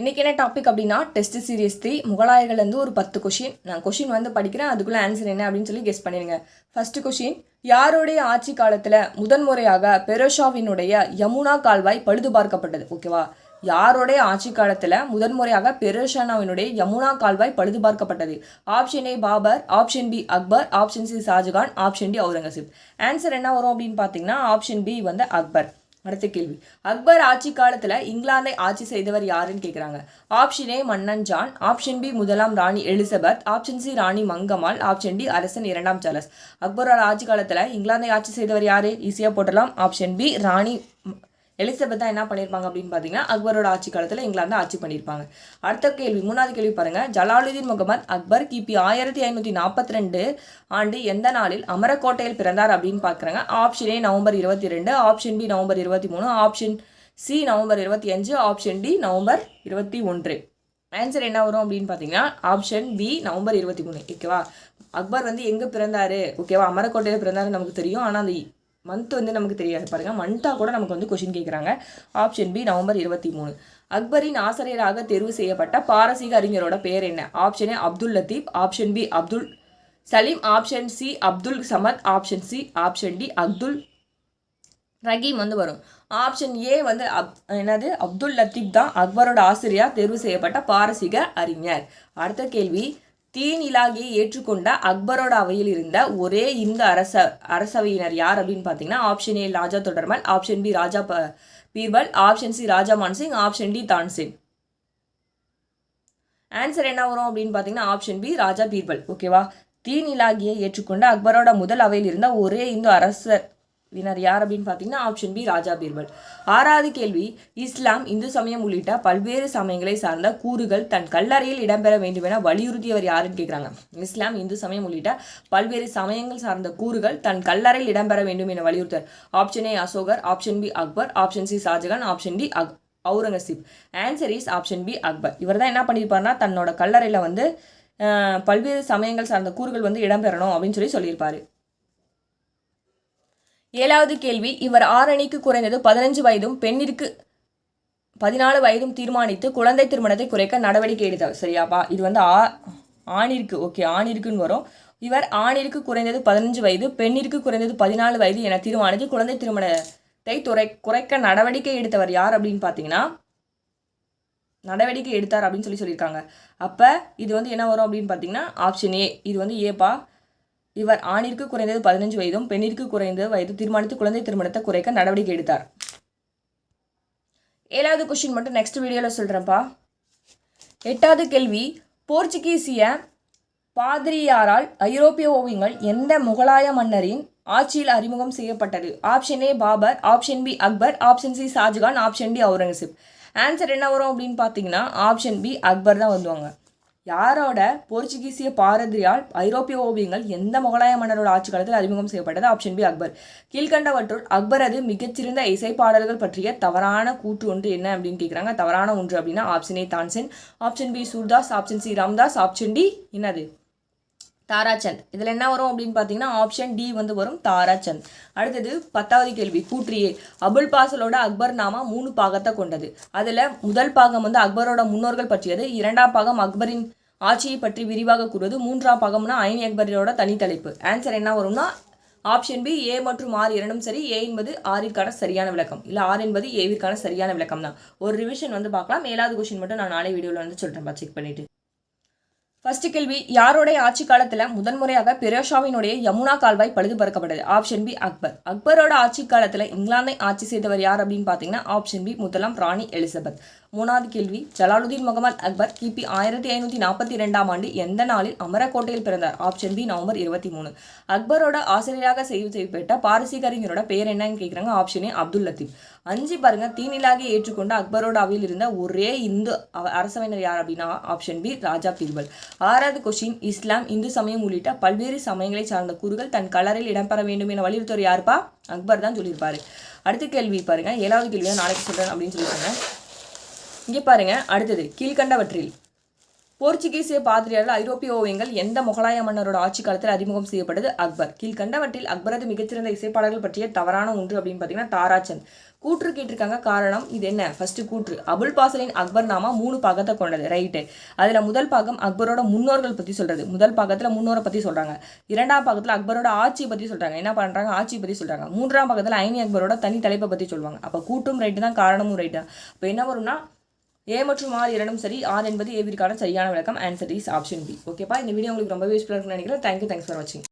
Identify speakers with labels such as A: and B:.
A: இன்றைக்கி என்ன டாபிக் அப்படின்னா டெஸ்ட் சீரியஸ் த்ரீ முகலாயர்கள்லேருந்து ஒரு பத்து கொஷின் நான் கொஷின் வந்து படிக்கிறேன் அதுக்குள்ளே ஆன்சர் என்ன அப்படின்னு சொல்லி கெஸ் பண்ணிடுங்க. ஃபஸ்ட்டு கொஷின் யாருடைய ஆட்சி காலத்தில் முதன்முறையாக பெரோஷாவினுடைய யமுனா கால்வாய் பழுது பார்க்கப்பட்டது? ஓகேவா யாருடைய ஆட்சி காலத்தில் முதன்முறையாக பெரோஷானாவினுடைய யமுனா கால்வாய் பழுது பார்க்கப்பட்டது? Option A Babar. Option B Akbar. Option C Shahjahan. Option D Aurangzeb answer என்ன வரும் அப்படின்னு பார்த்தீங்கன்னா ஆப்ஷன் பி வந்து அக்பர். அடுத்த கேள்வி. அக்பர் ஆட்சி காலத்தில் இங்கிலாந்தை ஆட்சி செய்தவர் யாருன்னு கேட்குறாங்க ஆப்ஷன் ஏ மன்னன் ஜான் ஆப்ஷன் பி முதலாம் ராணி எலிசபெத் ஆப்ஷன் சி ராணி மங்கம்மாள் ஆப்ஷன் டி அரசன் இரண்டாம் சார்லஸ். அக்பரோட ஆட்சி காலத்தில் இங்கிலாந்தை ஆட்சி செய்தவர் யார்? ஈஸியாக போட்டலாம் ஆப்ஷன் பி ராணி எலிசபெத் தான் என்ன பண்ணியிருப்பாங்க அப்படின்னு பார்த்தீங்கன்னா அக்பரோட ஆட்சி காலத்தில் இங்கிலாந்து ஆட்சி பண்ணியிருப்பாங்க அடுத்த கேள்வி மூணாவது கேள்வி பாருங்க. ஜலாலுதீன் முகமது அக்பர் கிபி ஆயிரத்தி ஐநூற்றி நாற்பத்தி ரெண்டு ஆண்டு எந்த நாளில் அமரக்கோட்டையில் பிறந்தார் அப்படின்னு பார்க்குறாங்க ஆப்ஷன் ஏ நவம்பர் இருபத்தி ரெண்டு ஆப்ஷன் பி நவம்பர் இருபத்தி மூணு ஆப்ஷன் சி நவம்பர் இருபத்தி அஞ்சு ஆப்ஷன் டி நவம்பர் இருபத்தி ஒன்று ஆன்சர் என்ன வரும் அப்படின்னு பார்த்தீங்கன்னா ஆப்ஷன் பி நவம்பர் இருபத்தி மூணு ஓகேவா அக்பர் வந்து எங்கே பிறந்தார்? ஓகேவா அமரக்கோட்டையில் பிறந்தாருன்னு நமக்கு தெரியும். ஆனால் அந்த மந்த் வந்து நமக்கு தெரியாது. பாருங்கள் மந்த்தாக கூட நமக்கு வந்து கொஷின் கேட்குறாங்க ஆப்ஷன் பி நவம்பர் இருபத்தி மூணு. அக்பரின் ஆசிரியராக தேர்வு செய்யப்பட்ட பாரசீக அறிஞரோட பேர் என்ன? Option A Abdul Latif. Option B Abdul Salim. Option C Abdul Samad. Option C option D Abdul Rahim வந்து வரும். ஆப்ஷன் ஏ வந்து அப் என்னது? அப்துல் லத்தீப் தான் அக்பரோட ஆசிரியர் தேர்வு செய்யப்பட்ட பாரசீக அறிஞர். அடுத்த கேள்வி தீன் இலாகியை ஏற்றுக்கொண்ட அக்பரோட அவையில் இருந்த ஒரே இந்து அரச அரசவையினர் யார் அப்படின்னு பார்த்தீங்கன்னா option A Raja Todarmal option B Raja ப Birbal option C Raja Mansingh option D Tansingh. Answer என்ன வரும் அப்படின்னு பார்த்தீங்கன்னா ஆப்ஷன் பி ராஜா பீர்பல். ஓகேவா தீன் இலாகியை ஏற்றுக்கொண்ட அக்பரோட முதல் அவையில் இருந்த ஒரே இந்து அரசர் வினர் யார் அப்படின்னு பார்த்தீங்கன்னா ஆப்ஷன் பி ராஜா பீர்பல். ஆறாவது கேள்வி இஸ்லாம் இந்து சமயம் உள்ளிட்ட பல்வேறு சமயங்களை சார்ந்த கூறுகள் தன் கல்லறையில் இடம்பெற வேண்டும் என வலியுறுத்தியவர் யாருன்னு கேட்குறாங்க இஸ்லாம் இந்து சமயம் உள்ளிட்ட பல்வேறு சமயங்கள் சார்ந்த கூறுகள் தன் கல்லறையில் இடம்பெற வேண்டும் என வலியுறுத்தார் option A Ashoka. Option B Akbar. Option C Shahjahan. Option D அக் Aurangzeb. Answer is option B Akbar. இவர் தான் என்ன பண்ணியிருப்பார்னா தன்னோட கல்லறையில் வந்து பல்வேறு சமயங்கள் சார்ந்த கூறுகள் வந்து இடம்பெறணும் அப்படின்னு சொல்லி சொல்லியிருப்பாரு. ஏழாவது கேள்வி இவர் ஆரணிக்கு குறைந்தது பதினஞ்சு வயதும் பெண்ணிற்கு பதினாலு வயதும் தீர்மானித்து குழந்தை திருமணத்தை குறைக்க நடவடிக்கை எடுத்தார். சரியாப்பா இது வந்து ஆ ஆணிற்கு ஓகே ஆணிற்குன்னு வரும். இவர் ஆணிற்கு குறைந்தது பதினஞ்சு வயது பெண்ணிற்கு குறைந்தது பதினாலு வயது என தீர்மானித்து குழந்தை திருமணத்தை துறை குறைக்க நடவடிக்கை எடுத்தவர் யார் அப்படின்னு பார்த்தீங்கன்னா நடவடிக்கை எடுத்தார் அப்படின்னு சொல்லி சொல்லியிருக்காங்க. அப்போ இது வந்து என்ன வரும் அப்படின்னு பார்த்தீங்கன்னா ஆப்ஷன் ஏ இது வந்து ஏப்பா இவர் ஆணிற்கு குறைந்தது பதினஞ்சு வயதும் பெண்ணிற்கு குறைந்த வயது தீர்மானித்து குழந்தை திருமணத்தை குறைக்க நடவடிக்கை எடுத்தார். ஏழாவது கொஷின் மட்டும் நெக்ஸ்ட் வீடியோவில் சொல்கிறேன்ப்பா எட்டாவது கேள்வி போர்ச்சுகீசிய பாதிரியாரால் ஐரோப்பிய ஓவியங்கள் எந்த முகலாய மன்னரின் ஆட்சியில் அறிமுகம் செய்யப்பட்டது? Option A Babar option B Akbar option C Shahjahan option D Aurangzeb. Answer என்ன வரும் அப்படின்னு பார்த்தீங்கன்னா ஆப்ஷன் பி அக்பர் தான் வந்துவாங்க யாரோட போர்ச்சுகீசிய பாரதியால் ஐரோப்பிய ஓவியங்கள் எந்த முகலாய மன்னரோட ஆட்சி காலத்தில் அறிமுகம் செய்யப்பட்டது? Option B Akbar. கீழ்கண்டவற்றுள் அக்பரது மிகச்சிறந்த இசை பாடல்கள் பற்றிய தவறான கூற்று ஒன்று என்ன அப்படின்னு கேட்குறாங்க தவறான ஒன்று அப்படின்னா option A Tansen option B Surdas option C Ramdas option D என்னது? தாராச்சந்த் இதில் என்ன வரும் அப்படின்னு பார்த்தீங்கன்னா ஆப்ஷன் டி வந்து வரும் தாராச்சந்த் அடுத்தது பத்தாவது கேள்வி கூற்றியே. அபுல் பாசலோட அக்பர் நாமா மூணு பாகத்தை கொண்டது. அதில் முதல் பாகம் வந்து அக்பரோட முன்னோர்கள் பற்றியது. இரண்டாம் பாகம் அக்பரின் ஆட்சியை பற்றி விரிவாக கூறுவது. மூன்றாம் பாகம்னா ஐன் அக்பரோட தனித்தலைப்பு. ஆன்சர் என்ன வரும்னா ஆப்ஷன் பி ஏ மற்றும் ஆர் இரண்டும் சரி. ஏ என்பது ஆறிற்கான சரியான விளக்கம். இல்லை ஆர் என்பது ஏவிற்கான சரியான விளக்கம் தான் ஒரு ரிவிஷன் வந்து பார்க்கலாம். ஏழாவது கொஷின் மட்டும் நான் நாளை வீடியோவில் வந்து சொல்கிறேன் செக் பண்ணிவிட்டு ஃபர்ஸ்ட் கேள்வி யாருடைய ஆட்சி காலத்தில் முதன்முறையாக பெரோஷாவினுடைய யமுனா கால்வாய் பழுது பறக்கப்பட்டது ஆப்ஷன் பி அக்பர். அக்பரோட ஆட்சி காலத்தில் இங்கிலாந்தை ஆட்சி செய்தவர் யார் அப்படின்னு பார்த்தீங்கன்னா ஆப்ஷன் பி முதலாம் ராணி எலிசபெத். மூணாவது கேள்வி ஜலாலுதீன் முகமது அக்பர் கிபி ஆயிரத்தி ஐநூற்றி நாற்பத்தி ரெண்டாம் ஆண்டு எந்த நாளில் அமரக்கோட்டையில் பிறந்தார்? ஆப்ஷன் பி நவம்பர் இருபத்தி மூணு. அக்பரோட ஆசிரியராக செய்து செய்யப்பட்ட பாரசீக அறிஞரோட பேர் என்னன்னு கேட்குறாங்க ஆப்ஷன் ஏ அப்துல் லத்தீப். அஞ்சு பாருங்க தீனிலாக ஏற்றுக்கொண்ட அக்பரோட அவையில் இருந்த ஒரே இந்து அவ- அரசவையினர் யார் அப்படின்னா ஆப்ஷன் பி ராஜா பீர்பல். ஆறாவது கொஸ்டின் இஸ்லாம் இந்து சமயம் உள்ளிட்ட பல்வேறு சமயங்களை சார்ந்த கூறுகள் தன் கலரில் இடம்பெற வேண்டும் என வலியுறுத்தவர் யாருப்பா? அக்பர் தான் சொல்லியிருப்பாரு. அடுத்த கேள்வி பாருங்க. ஏழாவது கேள்வி நாளைக்கு சொல்றேன் அப்படின்னு சொல்லியிருக்காங்க இங்கே பாருங்க. அடுத்தது கீழ்கண்டவற்றில். போர்ச்சுகீசிய பாதிரியால் ஐரோப்பிய ஓவியங்கள் எந்த முகலாய மன்னரோட ஆட்சி காலத்தில் அறிமுகம் செய்யப்பட்டது? அக்பர். கீழ்கண்டவற்றில் அக்பரது மிகச்சிறந்த இசைப்பாடல்கள் பற்றிய தவறான ஒன்று அப்படின்னு பார்த்தீங்கன்னா தாராச்சந்த். கூற்று கேட்டிருக்காங்க. காரணம் இது என்ன? ஃபர்ஸ்ட் கூற்று. அபுல் பாசலின் அக்பர் நாமா மூணு பாகத்தை கொண்டது. ரைட்டு அதில் முதல் பாகம் அக்பரோட முன்னோர்கள் பற்றி சொல்றது. முதல் பாகத்தில் முன்னோரை பற்றி சொல்றாங்க. இரண்டாம் பாகத்தில் அக்பரோட ஆட்சியை பற்றி சொல்றாங்க. என்ன பண்ணுறாங்க ஆட்சியை பற்றி சொல்றாங்க. மூன்றாம் பாகத்தில் ஐனி அக்பரோட தனி தலைப்பை பற்றி சொல்லுவாங்க. அப்போ கூட்டும் ரைட்டு தான் காரணமும் ரைட்டு தான் இப்போ என்ன வரும்னா ஏ மற்றும் ஆர் இரண்டும் சரி ஆர் என்பது ஏவிற்கான சரியான விளக்கம் ஆன்சர் இஸ் ஆப்ஷன் பி? ஓகேப்பா இந்த வீடியோ உங்களுக்கு ரொம்ப யூஸ்ஃபுல்லாக இருக்கும்னு நினைக்கிறேன். தேங்க்யூ தேங்க்ஸ் ஃபார் வாட்சிங்